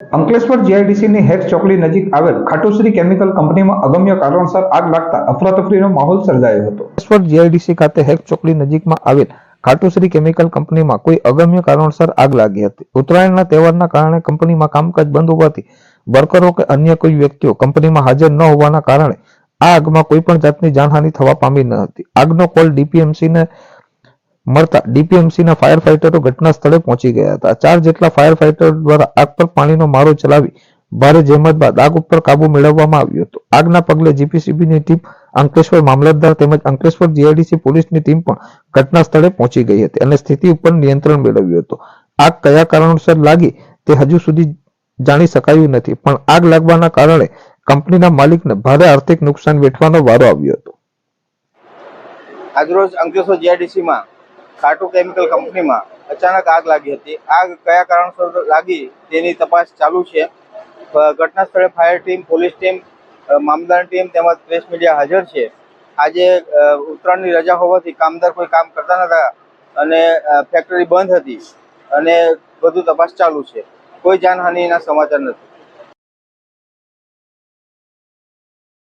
Ankleshwar જીઆઈડીસીની hex ચોકડી નજીક આવેલ ખાટુશ્રી કેમિકલ કંપનીમાં અગમ્ય કારણસર આગ લાગતા અફરાતફરીનો માહોલ સર્જાયો હતો. અંકલેશ્વર જીઆઈડીસી ખાતે હેક્સ ચોકડી નજીકમાં આવેલ ખાટુશ્રી કેમિકલ કંપનીમાં કોઈ અગમ્ય કારણસર આગ લાગી હતી. ઉત્તરાયણના તહેવારના કારણે કંપનીમાં કામકાજ બંધ હોવાથી વર્કરો કે અન્ય કોઈ વ્યક્તિઓ કંપનીમાં હાજર ન હોવાના કારણે આ આગમાં કોઈ પણ જાતની જાનહાનિ થવા પામી ન હતી. આગનો કોલ ડીપીએમસી ને મળતા. ડીપીએમસી ના ફાયર ફાઇટરો ઘટના સ્થળે પહોંચી ગયા હતા. ચાર જેટલા ફાયર ફાઇટર દ્વારા આગ પર પાણીનો મારો ચલાવી ભારે જહેમત બાદ આગ ઉપર કાબુ મેળવવામાં આવ્યો હતો. આગના પગલે જીપીસીબી ની ટીમ અંકલેશ્વર મામલતદાર તેમજ અંકલેશ્વર જીઆઈડીસી પોલીસની ટીમ પણ ઘટના સ્થળે પહોંચી ગઈ હતી અને સ્થિતિ ઉપર નિયંત્રણ મેળવ્યું હતું. આગ કયા કારણોસર લાગી તે હજુ સુધી જાણી શકાયું નથી, પણ આગ લાગવાના કારણે કંપનીના માલિકને ભારે આર્થિક નુકસાન વેઠવાનો વારો આવ્યો હતો. આજરોજ અંકલેશ્વર જીઆઈડીસીમાં ખાટુ કેમિકલ કંપનીમાં અચાનક આગ લાગી હતી. આગ કયા કારણસર લાગી તેની તપાસ ચાલુ છે. ઘટના સ્થળે ફાયર ટીમ, પોલીસ ટીમ મામદાર ટીમ તેમજ પ્રેસ મીડિયા હાજર છે. આજે ઉત્તરાયણની રજા હોવાથી કામદાર કોઈ કામ કરતા નતા અને ફેક્ટરી બંધ હતી અને બધું તપાસ ચાલુ છે. કોઈ જાનહાનિના સમાચાર નથી.